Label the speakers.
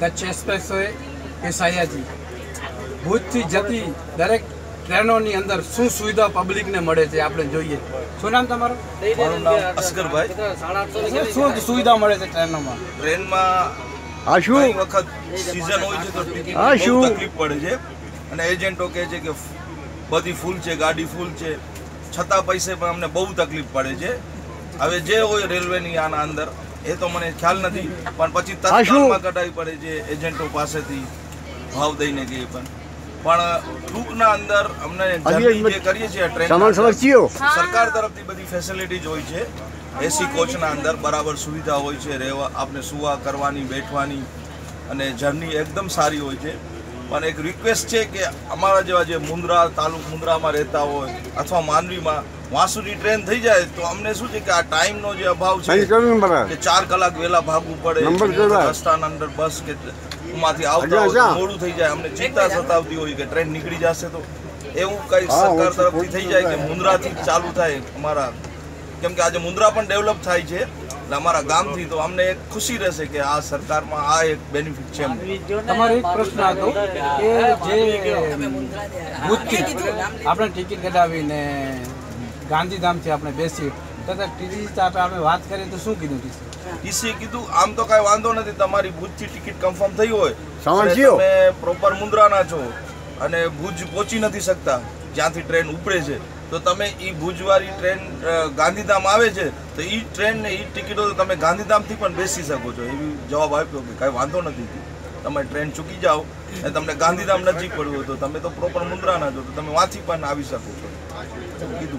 Speaker 1: Kutch express હોય કે સયાજી ભુજથી જતી દરેક ટ્રેનોની અંદર શું સુવિધા પબ્લિકને મળે છે આપણે જોઈએ. શું નામ તમારું?
Speaker 2: મારું નામ અસગરભાઈ
Speaker 1: શું સુવિધા મળે છે ટ્રેનોમાં?
Speaker 2: ટ્રેનમાં
Speaker 3: આ શું?
Speaker 2: વખત સીઝન હોય છે તો ટિકિટ
Speaker 3: શું?
Speaker 2: તકલીફ પડે છે. અને એજન્ટો કહે છે કે બધી ફૂલ છે ગાડી ફૂલ છે. છતાં પૈસે પણ અમને બહુ તકલીફ પડે છે. હવે જે હોય રેલવેની આના અંદર એ તો મને ખ્યાલ નથી પણ પછી? તત્કાલમાં કઢાવી પડે છે એજન્ટો પાસેથી ભાવ દઈને કે પણ. પણ ટૂંકના અંદર અમને જે કરીએ છીએ ટ્રેન સરકાર તરફથી બધી ફેસિલિટીઝ હોય છે. એસી કોચના અંદર બરાબર સુવિધા હોય છે રહેવા આપણે સુવા કરવાની બેઠવાની અને જર્ની એકદમ સારી હોય છે. પણ એક રિક્વેસ્ટ છે કે અમારા જેવા જે મુન્દ્રા તાલુક મુન્દ્રામાં રહેતા હોય અથવા માંડવીમાં વાં સુધી ટ્રેન થઈ જાય તો અમને શું છે કે આ ટાઈમનો જે અભાવ છે કે ચાર કલાક વહેલા ભાગવું પડે રસ્તાના અંદર બસ કે માંથી આવતા હોય. મોડું થઈ જાય. અમને ચિંતા સતાવતી હોય કે ટ્રેન નીકળી જશે તો. એવું કઈ સરકાર તરફથી થઈ જાય કે મુન્દ્રાથી ચાલુ થાય અમારા. કેમ કે આજે મુન્દ્રા પણ ડેવલપ થાય છે. એટલે અમારા ગામથી તો અમને એક ખુશી રહેશે કે આ સરકારમાં આ એક બેનિફિટ છે.
Speaker 1: તમારો એક પ્રશ્ન હતો કે જે આપણે ટિકિટ કઢાવીને ગાંધીધામથી આપણે બેસી તથા ટીસી આપણે વાત કરીએ તો શું કીધું ટીસી
Speaker 2: ટીસીએ કીધું આમ તો કાંઈ વાંધો નથી તમારી ભુજથી ટિકિટ કન્ફર્મ થઈ હોય? તમે પ્રોપર મુન્દ્રાના છો અને ભુજ પહોંચી નથી શકતા જ્યાંથી ટ્રેન ઉપરે છે તો તમે એ ભુજવાળી ટ્રેન ગાંધીધામ આવે છે, તો એ ટ્રેન ને એ ટિકિટો તમે ગાંધીધામથી પણ બેસી શકો છો. એવી જવાબ આપ્યો કે કાંઈ વાંધો નથી. તમે ટ્રેન ચૂકી જાઓ અને તમને ગાંધીધામ નજીક પડવું તો તમે તો પ્રોપર મુન્દ્રાના છો તો તમે વાંચી પણ આવી શકો છો. કીધું.